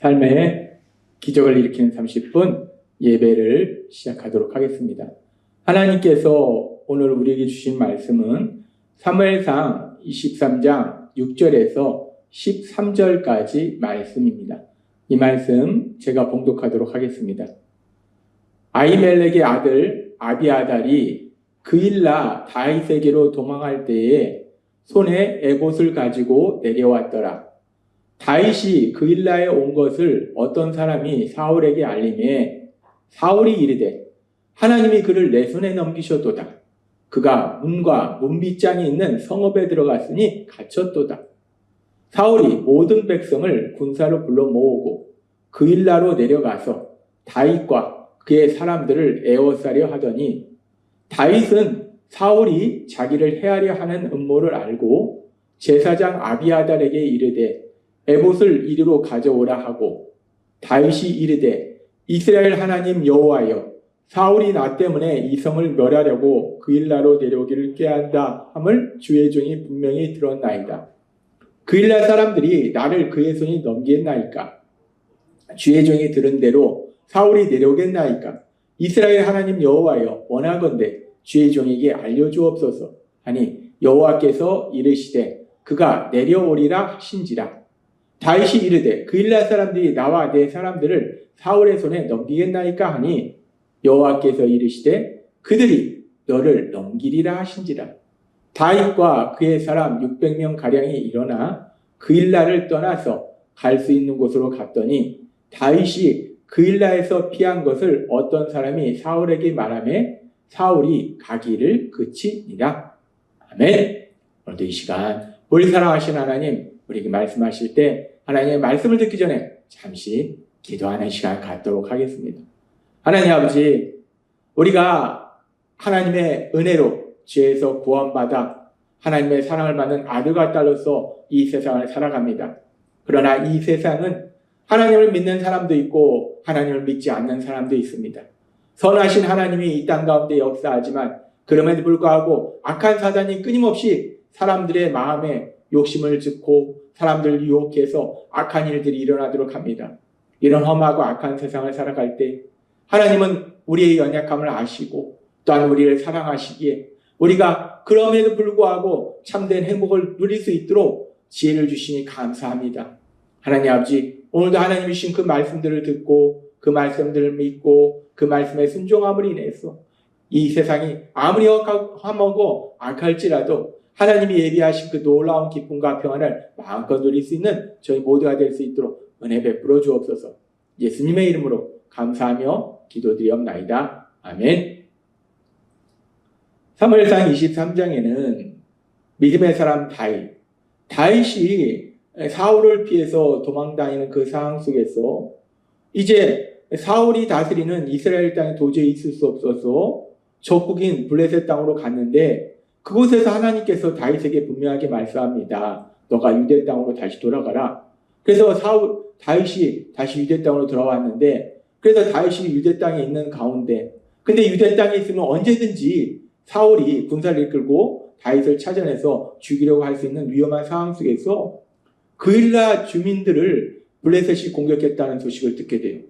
삶의 기적을 일으키는 30분 예배를 시작하도록 하겠습니다. 하나님께서 오늘 우리에게 주신 말씀은 사무엘상 23장 6절에서 13절까지 말씀입니다. 이 말씀 제가 봉독하도록 하겠습니다. 아이멜렉의 아들 아비아달이 그일라 다윗에게로 도망할 때에 손에 에봇을 가지고 내려왔더라. 다윗이 그일라에 온 것을 어떤 사람이 사울에게 알림해 사울이 이르되 하나님이 그를 내 손에 넘기셨도다. 그가 문과 문빗장이 있는 성읍에 들어갔으니 갇혔도다. 사울이 모든 백성을 군사로 불러 모으고 그일라로 내려가서 다윗과 그의 사람들을 에워싸려 하더니 다윗은 사울이 자기를 해하려 하는 음모를 알고 제사장 아비아달에게 이르되 에봇을 이리로 가져오라 하고 다윗이 이르되 이스라엘 하나님 여호와여 사울이 나 때문에 이 성을 멸하려고 그 일라로 내려오기를 꾀한다 함을 주의 종이 분명히 들었나이다. 그 일라 사람들이 나를 그의 손이 넘기겠나이까? 주의 종이 들은 대로 사울이 내려오겠나이까? 이스라엘 하나님 여호와여 원하건대 주의 종에게 알려주옵소서 하니 여호와께서 이르시되 그가 내려오리라 하신지라 다윗이 이르되 그일라 사람들이 나와 내 사람들을 사울의 손에 넘기겠나이까 하니 여호와께서 이르시되 그들이 너를 넘기리라 하신지라 다윗과 그의 사람 600명 가량이 일어나 그일라를 떠나서 갈 수 있는 곳으로 갔더니 다윗이 그일라에서 피한 것을 어떤 사람이 사울에게 말하매 사울이 가기를 그치니라. 아멘. 오늘도 이 시간 우리 사랑하신 하나님 우리에게 말씀하실 때 하나님의 말씀을 듣기 전에 잠시 기도하는 시간 갖도록 하겠습니다. 하나님 아버지 우리가 하나님의 은혜로 죄에서 구원받아 하나님의 사랑을 받는 아들과 딸로서 이 세상을 살아갑니다. 그러나 이 세상은 하나님을 믿는 사람도 있고 하나님을 믿지 않는 사람도 있습니다. 선하신 하나님이 이 땅 가운데 역사하지만 그럼에도 불구하고 악한 사단이 끊임없이 사람들의 마음에 욕심을 짓고 사람들을 유혹해서 악한 일들이 일어나도록 합니다. 이런 험하고 악한 세상을 살아갈 때 하나님은 우리의 연약함을 아시고 또한 우리를 사랑하시기에 우리가 그럼에도 불구하고 참된 행복을 누릴 수 있도록 지혜를 주시니 감사합니다. 하나님 아버지 오늘도 하나님이 주신 그 말씀들을 듣고 그 말씀들을 믿고 그 말씀에 순종함을 인해서 이 세상이 아무리 험하고 악할지라도 하나님이 예비하신 그 놀라운 기쁨과 평안을 마음껏 누릴 수 있는 저희 모두가 될 수 있도록 은혜 베풀어 주옵소서. 예수님의 이름으로 감사하며 기도드리옵나이다. 아멘. 3월상 23장에는 믿음의 사람 다윗, 다윗이 사울을 피해서 도망다니는 그 상황 속에서 이제 사울이 다스리는 이스라엘 땅에 도저히 있을 수 없어서 적국인 블레셋 땅으로 갔는데 그곳에서 하나님께서 다윗에게 분명하게 말씀합니다. 너가 유대 땅으로 다시 돌아가라. 그래서 사울 다윗이 다시 유대 땅으로 돌아왔는데 그래서 다윗이 유대 땅에 있는 가운데 근데 유대 땅에 있으면 언제든지 사울이 군사를 이끌고 다윗을 찾아내서 죽이려고 할 수 있는 위험한 상황 속에서 그일라 주민들을 블레셋이 공격했다는 소식을 듣게 돼요.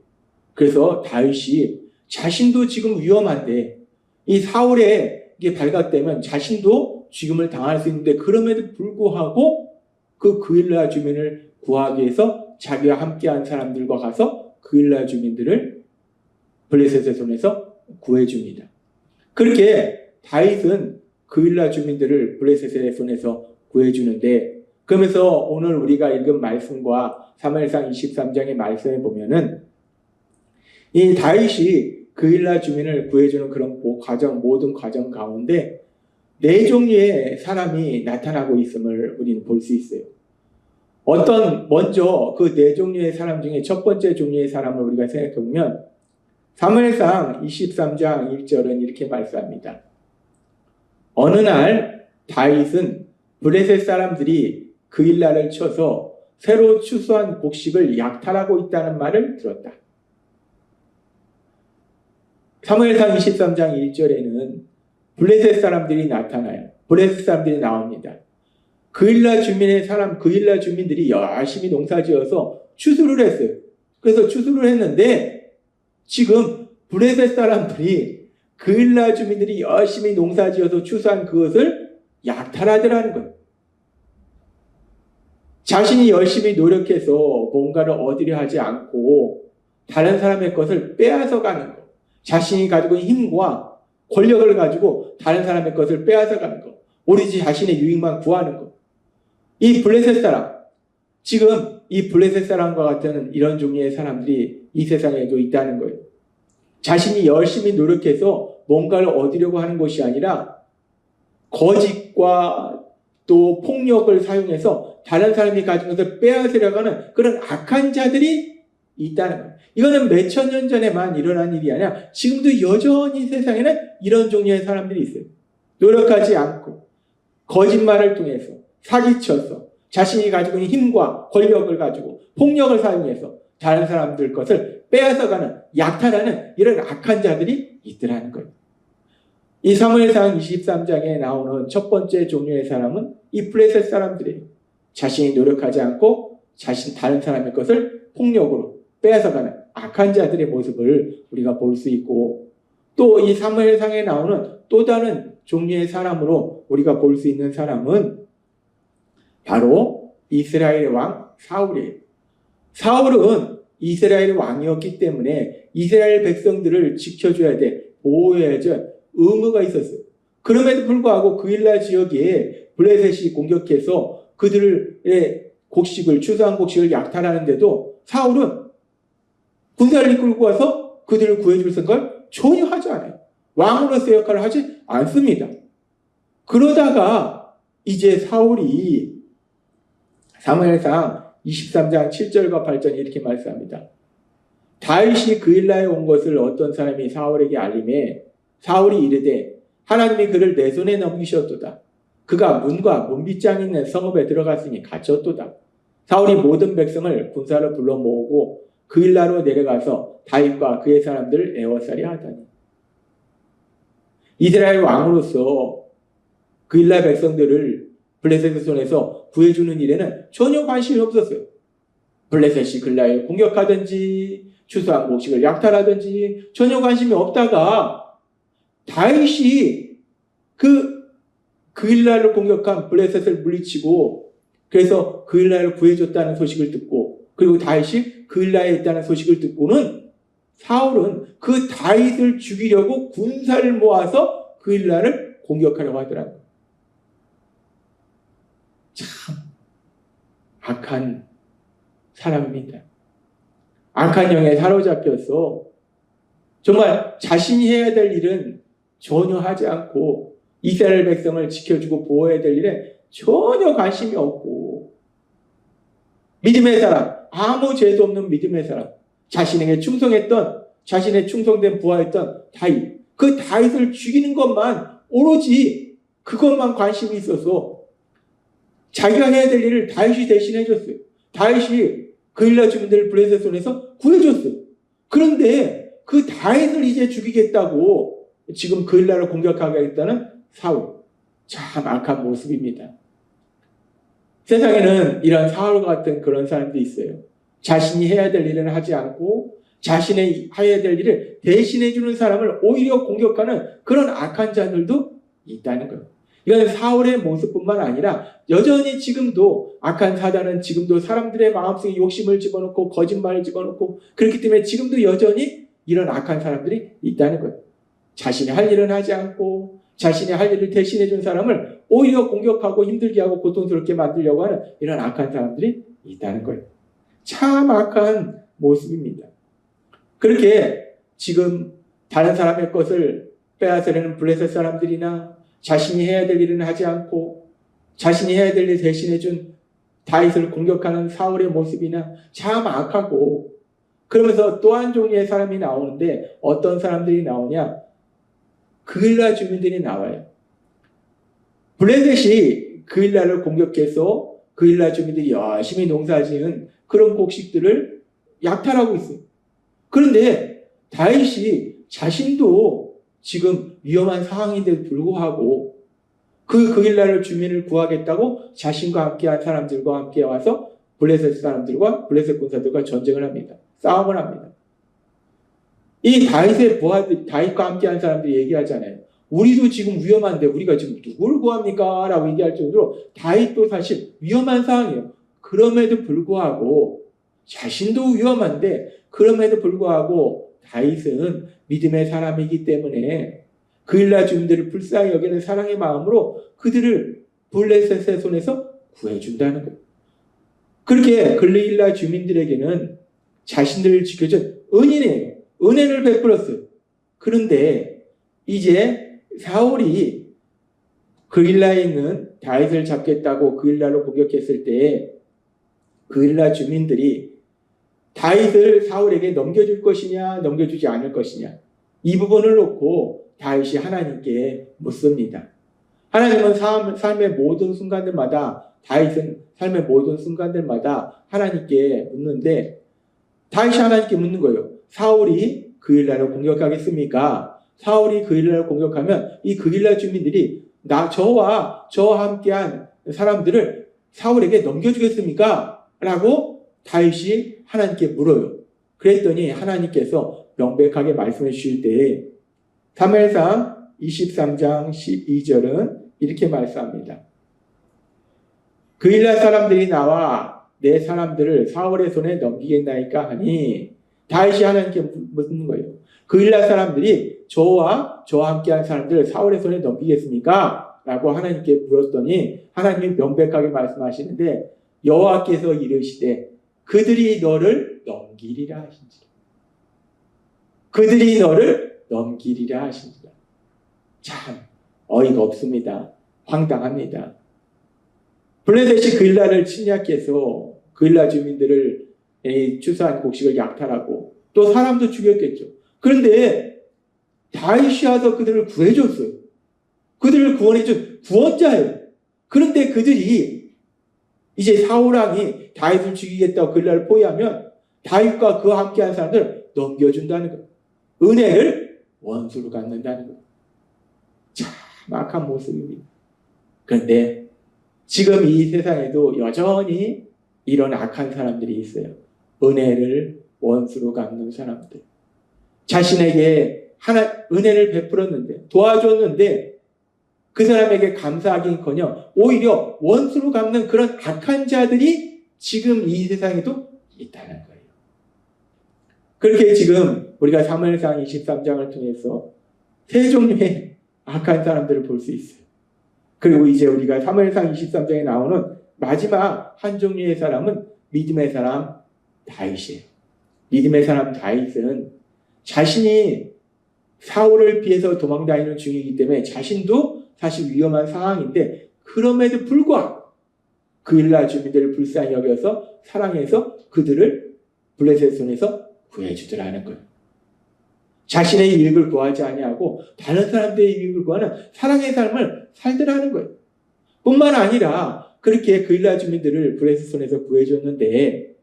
그래서 다윗이 자신도 지금 위험한데 이 사울 에게 발각되면 자신도 죽임을 당할 수 있는데 그럼에도 불구하고 그 그일라 주민을 구하기 위해서 자기와 함께한 사람들과 가서 그일라 주민들을 블레셋의 손에서 구해줍니다. 그렇게 다윗은 그일라 주민들을 블레셋의 손에서 구해주는데 그러면서 오늘 우리가 읽은 말씀과 사무엘상 23장의 말씀에 보면은 이 다윗이 그일라 주민을 구해주는 그런 과정 모든 과정 가운데 네 종류의 사람이 나타나고 있음을 우리는 볼 수 있어요. 어떤 먼저 그 네 종류의 사람 중에 첫 번째 종류의 사람을 우리가 생각해 보면 사무엘상 23장 1절은 이렇게 말씀합니다. 어느 날 다윗은 브레셋 사람들이 그일라를 쳐서 새로 추수한 곡식을 약탈하고 있다는 말을 들었다. 사무엘상 23장 1절에는 블레셋 사람들이 나타나요. 블레셋 사람들이 나옵니다. 그일라 주민의 사람, 그일라 주민들이 열심히 농사지어서 추수를 했어요. 그래서 추수를 했는데 지금 블레셋 사람들이 그일라 주민들이 열심히 농사지어서 추수한 그것을 약탈하더라는 거예요. 자신이 열심히 노력해서 뭔가를 얻으려 하지 않고 다른 사람의 것을 빼앗아 가는 것. 자신이 가지고 힘과 권력을 가지고 다른 사람의 것을 빼앗아 가는 것. 오로지 자신의 유익만 구하는 것. 이 블레셋 사람, 지금 이 블레셋 사람과 같은 이런 종류의 사람들이 이 세상에도 있다는 거예요. 자신이 열심히 노력해서 뭔가를 얻으려고 하는 것이 아니라 거짓과 또 폭력을 사용해서 다른 사람이 가진 것을 빼앗으려고 하는 그런 악한 자들이 있다는 거예요. 이거는 몇천 년 전에만 일어난 일이 아니라 지금도 여전히 세상에는 이런 종류의 사람들이 있어요. 노력하지 않고 거짓말을 통해서 사기쳐서 자신이 가지고 있는 힘과 권력을 가지고 폭력을 사용해서 다른 사람들 것을 빼앗아가는 약탈하는 이런 악한 자들이 있더라는 거예요. 이 사무엘상 23장에 나오는 첫 번째 종류의 사람은 이 블레셋 사람들이에요. 자신이 노력하지 않고 자신 다른 사람의 것을 폭력으로 빼앗아가는 악한 자들의 모습을 우리가 볼 수 있고 또 이 사무엘상에 나오는 또 다른 종류의 사람으로 우리가 볼 수 있는 사람은 바로 이스라엘 왕 사울이에요. 사울은 이스라엘 왕이었기 때문에 이스라엘 백성들을 지켜줘야 돼, 보호해야 돼 의무가 있었어요. 그럼에도 불구하고 그일라 지역에 블레셋이 공격해서 그들의 곡식을 추수한 곡식을 약탈하는데도 사울은 군사를 이끌고 와서 그들을 구해줄 생각을 전혀 하지 않아요. 왕으로서의 역할을 하지 않습니다. 그러다가 이제 사울이 사무엘상 23장 7절과 8절 이렇게 말씀합니다. 다윗이 그 일라에 온 것을 어떤 사람이 사울에게 알림해 사울이 이르되 하나님이 그를 내 손에 넘기셨도다. 그가 문과 문빗장 있는 성읍에 들어갔으니 갇혔도다. 사울이 모든 백성을 군사로 불러 모으고 그일라로 내려가서 다윗과 그의 사람들을 애워싸려 하다니. 이스라엘 왕으로서 그일라 백성들을 블레셋의 손에서 구해주는 일에는 전혀 관심이 없었어요. 블레셋이 글라를 공격하든지 추수한 곡식을 약탈하든지 전혀 관심이 없다가 다윗이 그 그일라를 공격한 블레셋을 물리치고 그래서 그일라를 구해줬다는 소식을 듣고 그리고 다윗이 그일라에 있다는 소식을 듣고는 사울은 그 다윗을 죽이려고 군사를 모아서 그일라를 공격하려고 하더라고요. 참 악한 사람입니다. 악한 영에 사로잡혀서 정말 자신이 해야 될 일은 전혀 하지 않고 이스라엘 백성을 지켜주고 보호해야 될 일에 전혀 관심이 없고 믿음의 사람, 아무 죄도 없는 믿음의 사람, 자신에게 충성했던 자신의 충성된 부하였던 다윗, 그 다윗을 죽이는 것만 오로지 그것만 관심이 있어서 자기가 해야 될 일을 다윗이 대신해 줬어요. 다윗이 그일라 주민들을 블레셋 손에서 구해줬어요. 그런데 그 다윗을 이제 죽이겠다고 지금 그일라를 공격하겠다는 사울. 참 악한 모습입니다. 세상에는 이런 사울 같은 그런 사람들이 있어요. 자신이 해야 될 일은 하지 않고 자신의 해야 될 일을 대신해 주는 사람을 오히려 공격하는 그런 악한 자들도 있다는 거예요. 이건 사울의 모습뿐만 아니라 여전히 지금도 악한 사단은 지금도 사람들의 마음속에 욕심을 집어넣고 거짓말을 집어넣고 그렇기 때문에 지금도 여전히 이런 악한 사람들이 있다는 거예요. 자신이 할 일은 하지 않고 자신이 할 일을 대신해 준 사람을 오히려 공격하고 힘들게 하고 고통스럽게 만들려고 하는 이런 악한 사람들이 있다는 거예요. 참 악한 모습입니다. 그렇게 지금 다른 사람의 것을 빼앗으려는 블레셋 사람들이나 자신이 해야 될 일은 하지 않고 자신이 해야 될 일 대신해 준 다윗을 공격하는 사울의 모습이나 참 악하고 그러면서 또 한 종류의 사람이 나오는데 어떤 사람들이 나오냐? 그일라 주민들이 나와요. 블레셋이 그일라를 공격해서 그일라 주민들이 열심히 농사지은 그런 곡식들을 약탈하고 있어요. 그런데 다윗이 자신도 지금 위험한 상황인데도 불구하고 그 그일라를 주민을 구하겠다고 자신과 함께한 사람들과 함께 와서 블레셋 사람들과 블레셋 군사들과 전쟁을 합니다. 싸움을 합니다. 이 다윗의 부하들, 다윗과 함께한 사람들이 얘기하잖아요. 우리도 지금 위험한데 우리가 지금 누구를 구합니까? 라고 얘기할 정도로 다윗도 사실 위험한 상황이에요. 그럼에도 불구하고 자신도 위험한데 그럼에도 불구하고 다윗은 믿음의 사람이기 때문에 그일라 주민들을 불쌍히 여기는 사랑의 마음으로 그들을 블레셋의 손에서 구해준다는 거예요. 그렇게 글리일라 주민들에게는 자신들을 지켜준 은인이에요. 은혜를 베풀었어요. 그런데 이제 사울이 그일라에 있는 다윗을 잡겠다고 그일라로 공격했을 때 그일라 주민들이 다윗을 사울에게 넘겨줄 것이냐 넘겨주지 않을 것이냐 이 부분을 놓고 다윗이 하나님께 묻습니다. 하나님은 삶, 삶의 모든 순간들마다 다윗은 삶의 모든 순간들마다 하나님께 묻는데 다윗이 하나님께 묻는 거예요. 사울이 그일라를 공격하겠습니까? 사울이 그일라를 공격하면 이 그일라 주민들이 나 저와 저와 함께한 사람들을 사울에게 넘겨주겠습니까? 라고 다윗이 하나님께 물어요. 그랬더니 하나님께서 명백하게 말씀해 주실 때 3회상 23장 12절은 이렇게 말씀합니다. 그일라 사람들이 나와 내 사람들을 사울의 손에 넘기겠나이까 하니 다윗이 하나님께 묻는 거예요. 그일라 사람들이 저와 저와 함께한 사람들을 사울의 손에 넘기겠습니까? 라고 하나님께 물었더니 하나님이 명백하게 말씀하시는데 여호와께서 이르시되 그들이 너를 넘기리라 하신지라. 그들이 너를 넘기리라 하신지라. 참 어이가 없습니다. 황당합니다. 블레셋이 그일라를 침략해서 그일라 주민들을 추수한 곡식을 약탈하고 또 사람도 죽였겠죠. 그런데 다윗이 와서 그들을 구해줬어요. 그들을 구원해준 구원자예요. 그런데 그들이 이제 사울왕이 다윗을 죽이겠다고 그일라를 포위하면 다윗과 그와 함께한 사람들 넘겨준다는 거예요. 은혜를 원수로 갖는다는 거예요. 참 악한 모습입니다. 그런데 지금 이 세상에도 여전히 이런 악한 사람들이 있어요. 은혜를 원수로 갚는 사람들. 자신에게 하나 은혜를 베풀었는데 도와줬는데 그 사람에게 감사하긴커녕 오히려 원수로 갚는 그런 악한 자들이 지금 이 세상에도 있다는 거예요. 그렇게 지금 우리가 사무엘상 23장을 통해서 세 종류의 악한 사람들을 볼 수 있어요. 그리고 이제 우리가 사무엘상 23장에 나오는 마지막 한 종류의 사람은 믿음의 사람 다윗이에요. 믿음의 사람 다윗은 자신이 사울을 피해서 도망다니는 중이기 때문에 자신도 사실 위험한 상황인데 그럼에도 불구하고 그일라 주민들을 불쌍히 여겨서 사랑해서 그들을 블레셋 손에서 구해주더라는 거예요. 자신의 이익을 구하지 아니하고 다른 사람들의 이익을 구하는 사랑의 삶을 살더라는 거예요. 뿐만 아니라 그렇게 그일라 주민들을 블레셋 손에서 구해줬는데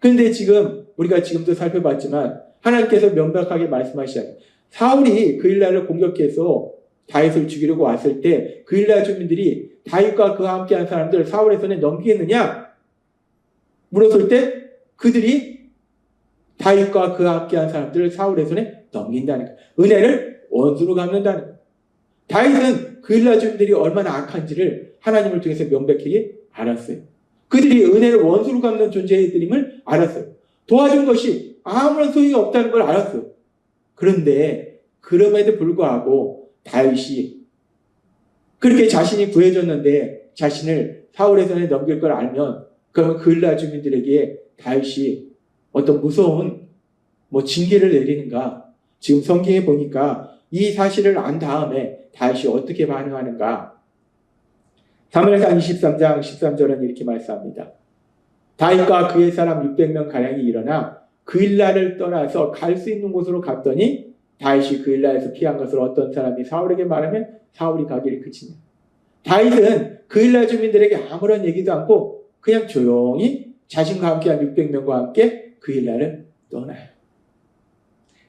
그런데 지금 우리가 지금도 살펴봤지만 하나님께서 명백하게 말씀하시잖아요. 사울이 그일라를 공격해서 다윗을 죽이려고 왔을 때 그일라 주민들이 다윗과 그와 함께한 사람들을 사울의 손에 넘기겠느냐? 물었을 때 그들이 다윗과 그와 함께한 사람들을 사울의 손에 넘긴다는 거예요. 은혜를 원수로 갚는다는 거예요. 다윗은 그일라 주민들이 얼마나 악한지를 하나님을 통해서 명백하게 알았어요. 그들이 은혜를 원수로 갚는 존재들임을 알았어요. 도와준 것이 아무런 소용이 없다는 걸 알았어요. 그런데 그럼에도 불구하고 다윗이 그렇게 자신이 구해졌는데 자신을 사울의 손에 넘길 걸 알면 그러면 그일라 주민들에게 다윗이 어떤 무서운 뭐 징계를 내리는가 지금 성경에 보니까 이 사실을 안 다음에 다윗이 어떻게 반응하는가 사무엘상 23장 13절은 이렇게 말씀합니다. 다윗과 그의 사람 600명 가량이 일어나 그일라를 떠나서 갈 수 있는 곳으로 갔더니 다윗이 그일라에서 피한 것을 어떤 사람이 사울에게 말하면 사울이 가기를 그치냐. 다윗은 그일라 주민들에게 아무런 얘기도 않고 그냥 조용히 자신과 함께한 600명과 함께 그일라를 떠나요.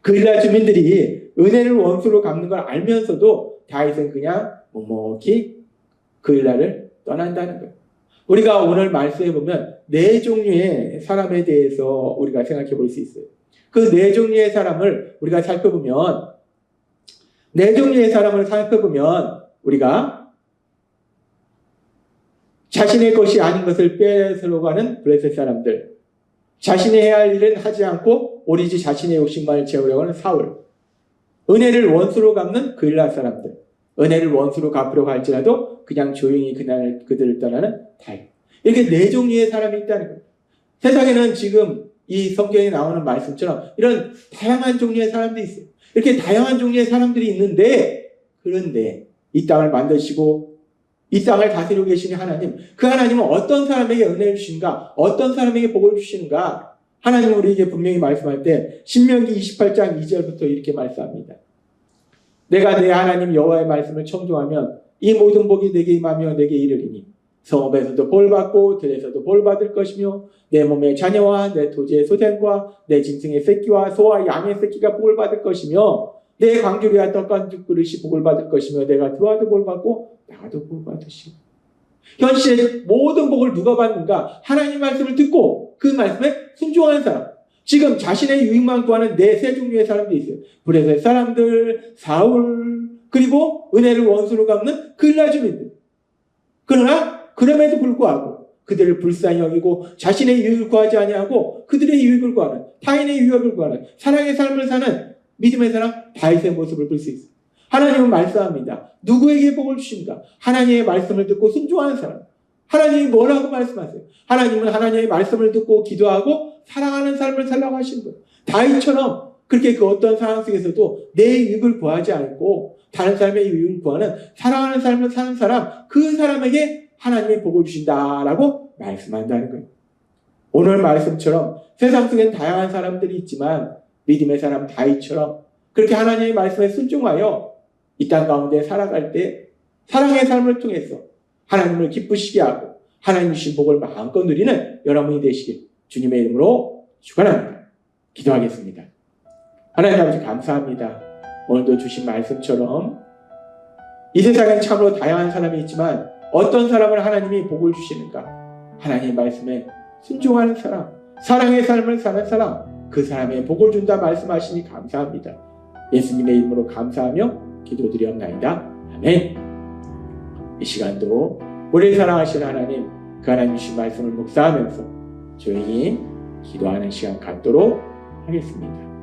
그일라 주민들이 은혜를 원수로 갚는 걸 알면서도 다윗은 그냥 묵묵히 그일라를 떠난다는 거예요. 우리가 오늘 말씀해 보면 네 종류의 사람에 대해서 우리가 생각해 볼 수 있어요. 그 네 종류의 사람을 우리가 살펴보면 네 종류의 사람을 살펴보면 우리가 자신의 것이 아닌 것을 빼앗으려고 하는 블레셋 사람들, 자신이 해야 할 일은 하지 않고 오리지 자신의 욕심만을 채우려고 하는 사울, 은혜를 원수로 갚는 그일라 사람들, 은혜를 원수로 갚으려고 할지라도 그냥 조용히 그날 그들을 떠나는 타입. 이렇게 네 종류의 사람이 있다는 거예요. 세상에는 지금 이 성경에 나오는 말씀처럼 이런 다양한 종류의 사람들이 있어요. 이렇게 다양한 종류의 사람들이 있는데 그런데 이 땅을 만드시고 이 땅을 다스리고 계시는 하나님, 그 하나님은 어떤 사람에게 은혜를 주시는가, 어떤 사람에게 복을 주시는가, 하나님은 우리에게 분명히 말씀할 때 신명기 28장 2절부터 이렇게 말씀합니다. 내가 내 하나님 여호와의 말씀을 청종하면 이 모든 복이 내게 임하며 내게 이르리니 성읍에서도 볼 받고 들에서도 볼 받을 것이며 내 몸의 자녀와 내 토지의 소생과 내 짐승의 새끼와 소와 양의 새끼가 복을 받을 것이며 내 광주리와 떡간 두 그릇이 복을 받을 것이며 내가 들어와도 볼 받고 나가도 볼 받으시고 현실의 모든 복을 누가 받는가? 하나님 말씀을 듣고 그 말씀에 순종하는 사람 지금 자신의 유익만 구하는 네 세 종류의 사람들이 있어요 브레셋 사람들 사울 그리고 은혜를 원수로 갚는 글라주민들 그러나 그럼에도 불구하고 그들을 불쌍히 여기고 자신의 유익을 구하지 아니하고 그들의 유익을 구하는 타인의 유익을 구하는 사랑의 삶을 사는 믿음의 사람 다윗의 모습을 볼 수 있어요. 하나님은 말씀합니다. 누구에게 복을 주신가? 하나님의 말씀을 듣고 순종하는 사람. 하나님이 뭐라고 말씀하세요? 하나님은 하나님의 말씀을 듣고 기도하고 사랑하는 삶을 살라고 하시는 거예요. 다윗처럼 그렇게 그 어떤 상황 속에서도 내 유익을 구하지 않고 다른 사람의 유익을 구하는 사랑하는 삶을 사는 사람, 그 사람에게 하나님이 복을 주신다라고 말씀한다는 거예요. 오늘 말씀처럼 세상 속엔 다양한 사람들이 있지만 믿음의 사람 다윗처럼 그렇게 하나님의 말씀에 순종하여 이 땅 가운데 살아갈 때 사랑의 삶을 통해서 하나님을 기쁘시게 하고 하나님 주신 복을 마음껏 누리는 여러분이 되시길 주님의 이름으로 축원합니다. 기도하겠습니다. 하나님 아버지 감사합니다. 오늘도 주신 말씀처럼 이 세상엔 참으로 다양한 사람이 있지만 어떤 사람을 하나님이 복을 주시는가? 하나님의 말씀에 순종하는 사람, 사랑의 삶을 사는 사람, 그 사람의 복을 준다 말씀하시니 감사합니다. 예수님의 이름으로 감사하며 기도드리옵나이다. 아멘. 이 시간도 우리를 사랑하시는 하나님, 그 하나님 주신 말씀을 묵상하면서 조용히 기도하는 시간 갖도록 하겠습니다.